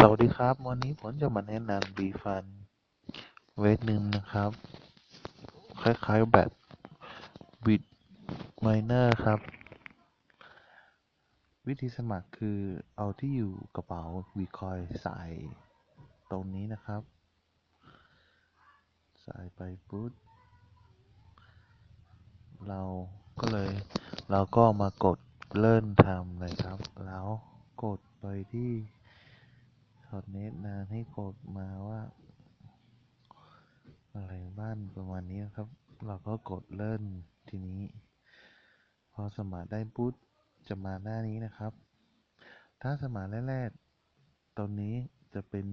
สวัสดีครับ วันนี้ผมจะมาแนะนำบีฟัน เวทหนึ่งนะครับ คล้ายๆแบบบิดไมเนอร์ครับ วิธีสมัครคือเอาที่อยู่กระเป๋าวีคอยใส่ตรงนี้นะครับ ใส่ไปปุ๊บเราก็เลย เราก็มากดเริ่มทำเลยครับ แล้วกดไปที่ ช็อตเน็ตนาให้กดมาว่า อะไรบ้านประมาณนี้ครับ เราก็กดเริ่มทีนี้ พอสมัครได้ปุ๊บจะมาหน้านี้นะครับ ถ้าสมัครแรกๆตรงนี้จะเป็น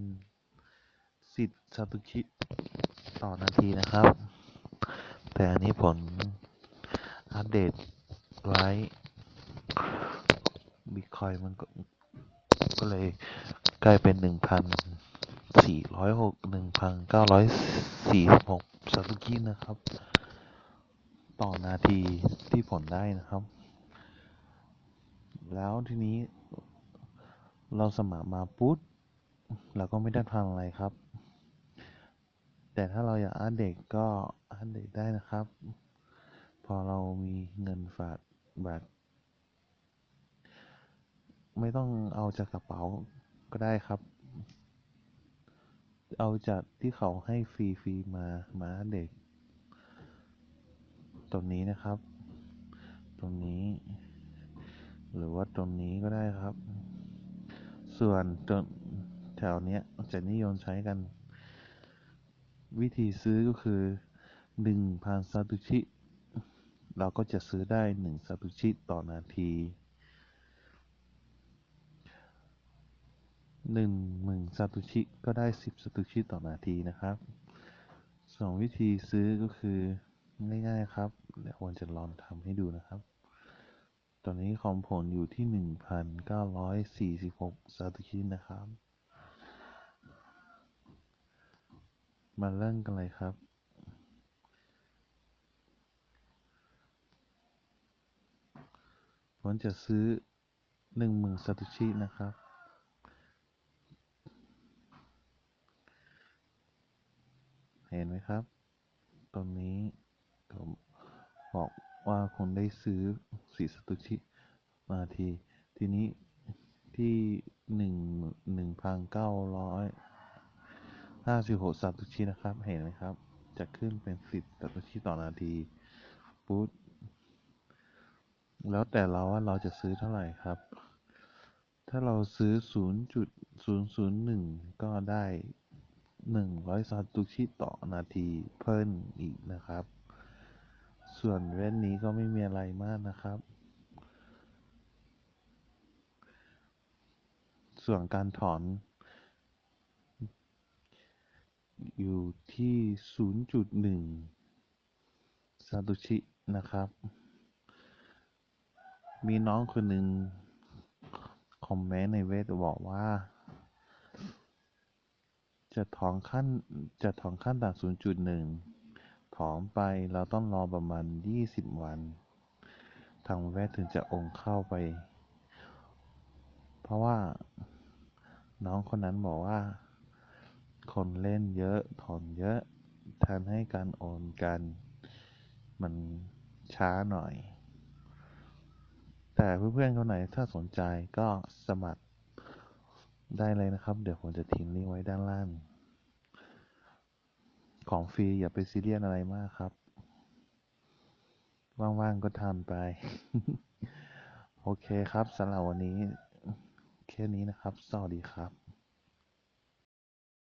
สิทธิ์ซาตุชิต่อนาทีนะครับ แต่อันนี้ผมอัปเดตไว้บิตคอยมันก็ก็เลย กลายเป็นหนึ่งพันสี่ร้อยหกหนึ่งพันเก้าร้อยสี่สิบหกซาตุกินะครับ ต่อนาทีที่ผลได้นะครับ แล้วทีนี้เราสมัครมาปุ๊บเราก็ไม่ได้ทำอะไรครับ แต่ถ้าเราอยากอัปเดตก็อัปเดตได้นะครับ พอเรามีเงินฝากแบบไม่ต้องเอาจากกระเป๋า ก็ได้ครับ เอาจากที่เขาให้ฟรีๆมามาเดตตรงนี้นะครับ ตรงนี้ หรือว่าตรงนี้ก็ได้ครับ ส่วนตรงแถวเนี้ยจะนิยมใช้กัน วิธีซื้อก็คือหนึ่งพันซาตุชิ เราก็จะซื้อได้หนึ่งซาตุชิต่อนาที หนึ่งหมื่นซาตุชิก็ได้สิบซาตุชิต่อนาทีนะครับสองวิธีซื้อก็คือง่ายๆครับเดี๋ยววันจะลองทำให้ดูนะครับ ตอนนี้ของผลอยู่ที่หนึ่งพันเก้าร้อยสี่สิบหกซาตุชินะครับ มาเริ่มกันเลยครับผมจะซื้อหนึ่งหมื่นซาตุชินะครับ เห็นไหมครับ ตรงนี้ผมบอกว่าคุณได้ซื้อสี่ซาตุชิมาที ทีนี้ที่หนึ่งหนึ่งพันเก้าร้อยห้าสิบหกซาตุชินะครับ เห็นไหมครับ จะขึ้นเป็นสิบซาตุชิต่อนาทีปุ๊บแล้วแต่เราว่าเราจะซื้อเท่าไหร่ครับ ถ้าเราซื้อ 0.001 ก็ได้ 100ซาตุชิต่อนาทีเพิ่มอีกนะครับ ส่วนเว้นนี้ก็ไม่มีอะไรมากนะครับ ส่วนการถอน อยู่ที่ 0.1 ซาตุชินะครับ มีน้องคนหนึ่งคอมเมนต์ในเว็บบอกว่า จะถอนขั้น จะถอนขั้นต่าง0.1 ถอนไปเราต้องรอประมาณ 20 วัน ทางเว็บถึงจะโอนเข้าไป เพราะว่าน้องคนนั้นบอกว่า คนเล่นเยอะ ถอนเยอะทำให้การโอนกัน มันช้าหน่อย แต่เพื่อนๆคนไหนถ้าสนใจก็สมัคร ได้เลยนะครับ เดี๋ยวผมจะทิ้งลิงก์ไว้ด้านล่าง ของฟรีอย่าไปซีเรียสอะไรมากครับ ว่างๆก็ทำไป โอเคครับสำหรับวันนี้ แค่นี้นะครับ สวัสดีครับ